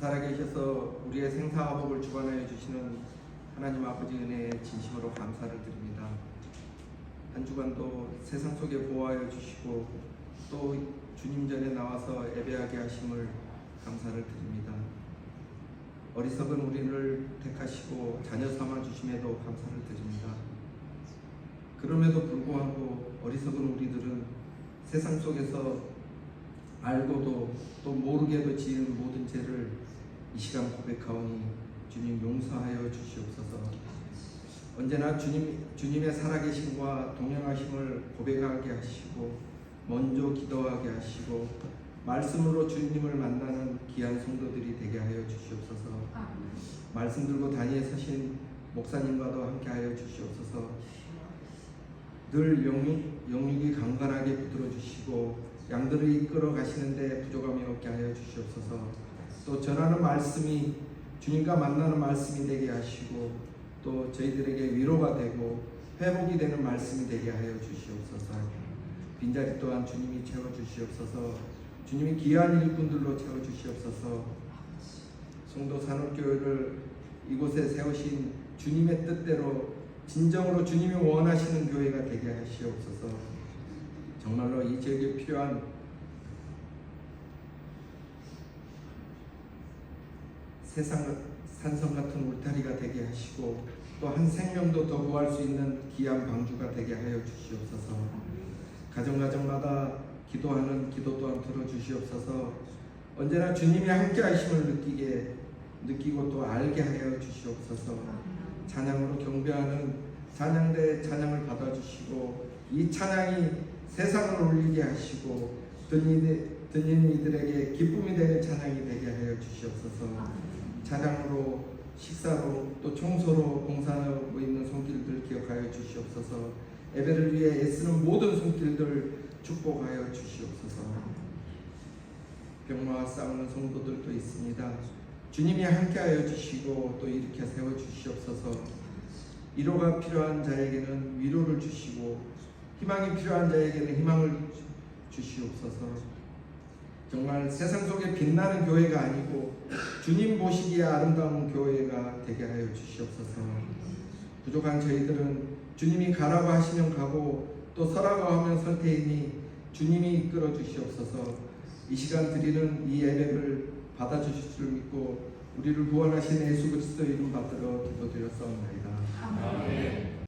살아계셔서 우리의 생사화복을 주관하여 주시는 하나님 아버지 은혜에 진심으로 감사를 드립니다. 한 주간도 세상 속에 보호하여 주시고 또 주님 전에 나와서 예배하게 하심을 감사를 드립니다. 어리석은 우리를 택하시고 자녀 삼아 주심에도 감사를 드립니다. 그럼에도 불구하고 어리석은 우리들은 세상 속에서 알고도 또 모르게도 지은 모든 죄를 이 시간 고백하오니 주님 용서하여 주시옵소서. 언제나 주님 주님의 살아계심과 동행하심을 고백하게 하시고 먼저 기도하게 하시고 말씀으로 주님을 만나는 귀한 성도들이 되게 하여 주시옵소서. 말씀 들고 단위에 서신 목사님과도 함께 하여 주시옵소서. 늘 영육, 영육이 강건하게 붙들어 주시고 양들을 이끌어 가시는데 부족함이 없게 하여 주시옵소서. 또 전하는 말씀이 주님과 만나는 말씀이 되게 하시고 또 저희들에게 위로가 되고 회복이 되는 말씀이 되게 하여 주시옵소서. 빈자리 또한 주님이 채워 주시옵소서. 주님이 귀한 일꾼들로 채워 주시옵소서. 송도 산업교회를 이곳에 세우신 주님의 뜻대로 진정으로 주님이 원하시는 교회가 되게 하시옵소서. 정말로 이 지역에 필요한 세상 산성 같은 울타리가 되게 하시고 또 한 생명도 더 구할 수 있는 귀한 방주가 되게 하여 주시옵소서. 가정 가정마다 기도하는 기도 또한 들어 주시옵소서. 언제나 주님이 함께 하심을 느끼게 느끼고 또 알게 하여 주시옵소서. 찬양으로 경배하는 찬양대 찬양을 받아주시고 이 찬양이 세상을 울리게 하시고 듣는 듣는 이들에게 기쁨이 되는 찬양이 되게 하여 주시옵소서. 찬양으로 식사로 또 청소로 봉사하고 있는 손길들 기억하여 주시옵소서. 예배를 위해 애쓰는 모든 손길들 축복하여 주시옵소서. 병마와 싸우는 성도들도 있습니다. 주님이 함께하여 주시고 또 일으켜 세워 주시옵소서. 위로가 필요한 자에게는 위로를 주시고 희망이 필요한 자에게는 희망을 주- 주시옵소서. 정말 세상 속에 빛나는 교회가 아니고 주님 보시기에 아름다운 교회가 되게 하여 주시옵소서. 부족한 저희들은 주님이 가라고 하시면 가고 또 서라고 하면 설 테이니 주님이 이끌어 주시옵소서. 이 시간 드리는 이 예배를 받아주실 줄 믿고 우리를 구원하신 예수 그리스도 이름 받들어 기도드렸사옵나이다. 아멘.